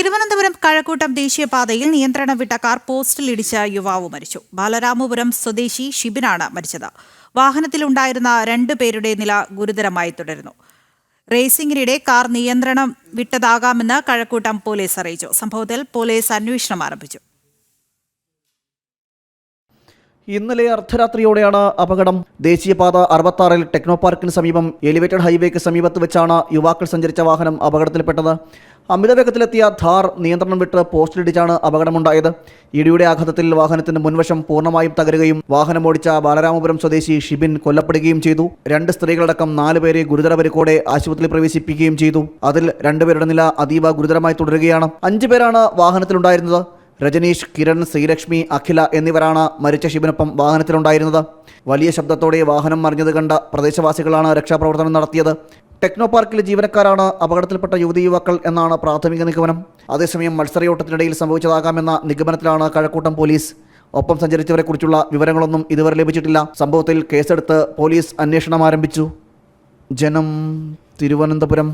തിരുവനന്തപുരം കഴക്കൂട്ടം ദേശീയപാതയിൽ നിയന്ത്രണം വിട്ട കാർ പോസ്റ്റിൽ ഇടിച്ച യുവാവ് മരിച്ചു. ബാലരാമപുരം സ്വദേശി ഷിബിനാണ് മരിച്ചത്. വാഹനത്തിലുണ്ടായിരുന്ന രണ്ടു പേരുടെ നില ഗുരുതരമായി തുടരുന്നു. റേസിംഗിനിടെ കാർ നിയന്ത്രണം വിട്ടതാകാമെന്ന് കഴക്കൂട്ടം പോലീസ് അറിയിച്ചു. സംഭവത്തിൽ പോലീസ് അന്വേഷണം ആരംഭിച്ചു. ഇന്നലെ അർദ്ധരാത്രിയോടെയാണ് അപകടം. ദേശീയപാത അറുപത്താറിൽ ടെക്നോ പാർക്കിന് സമീപം എലിവേറ്റഡ് ഹൈവേക്ക് സമീപത്ത് വെച്ചാണ് യുവാക്കൾ സഞ്ചരിച്ച വാഹനം അപകടത്തിൽപ്പെട്ടത്. അമിതവേഗത്തിലെത്തിയ ധാർ നിയന്ത്രണം വിട്ട് പോസ്റ്റിലിടിച്ചാണ് അപകടമുണ്ടായത്. ഇടിയുടെ ആഘാതത്തിൽ വാഹനത്തിന്റെ മുൻവശം പൂർണമായും തകരുകയും വാഹനം ഓടിച്ച ബാലരാമപുരം സ്വദേശി ഷിബിൻ കൊല്ലപ്പെടുകയും ചെയ്തു. രണ്ട് സ്ത്രീകളടക്കം നാലുപേരെ ഗുരുതര പരിക്കോടെ ആശുപത്രിയിൽ പ്രവേശിപ്പിക്കുകയും ചെയ്തു. അതിൽ രണ്ടുപേരുടെ നില അതീവ ഗുരുതരമായി തുടരുകയാണ്. അഞ്ചു പേരാണ് വാഹനത്തിലുണ്ടായിരുന്നത്. രജനീഷ് കിരൺ ശ്രീലക്ഷ്മി അഖില എന്നിവരാണ് മരിച്ച ശിവനൊപ്പം വാഹനത്തിലുണ്ടായിരുന്നത്. വലിയ ശബ്ദത്തോടെ വാഹനം മറിഞ്ഞത് കണ്ട പ്രദേശവാസികളാണ് രക്ഷാപ്രവർത്തനം നടത്തിയത്. ടെക്നോ പാർക്കിലെ ജീവനക്കാരാണ് അപകടത്തിൽപ്പെട്ട യുവതി യുവാക്കൾ എന്നാണ് പ്രാഥമിക നിഗമനം. അതേസമയം മത്സരയോട്ടത്തിനിടയിൽ സംഭവിച്ചതാകാമെന്ന നിഗമനത്തിലാണ് കഴക്കൂട്ടം പോലീസ്. ഒപ്പം സഞ്ചരിച്ചവരെക്കുറിച്ചുള്ള വിവരങ്ങളൊന്നും ഇതുവരെ ലഭിച്ചിട്ടില്ല. സംഭവത്തിൽ കേസെടുത്ത് പോലീസ് അന്വേഷണം ആരംഭിച്ചു. ജനം തിരുവനന്തപുരം.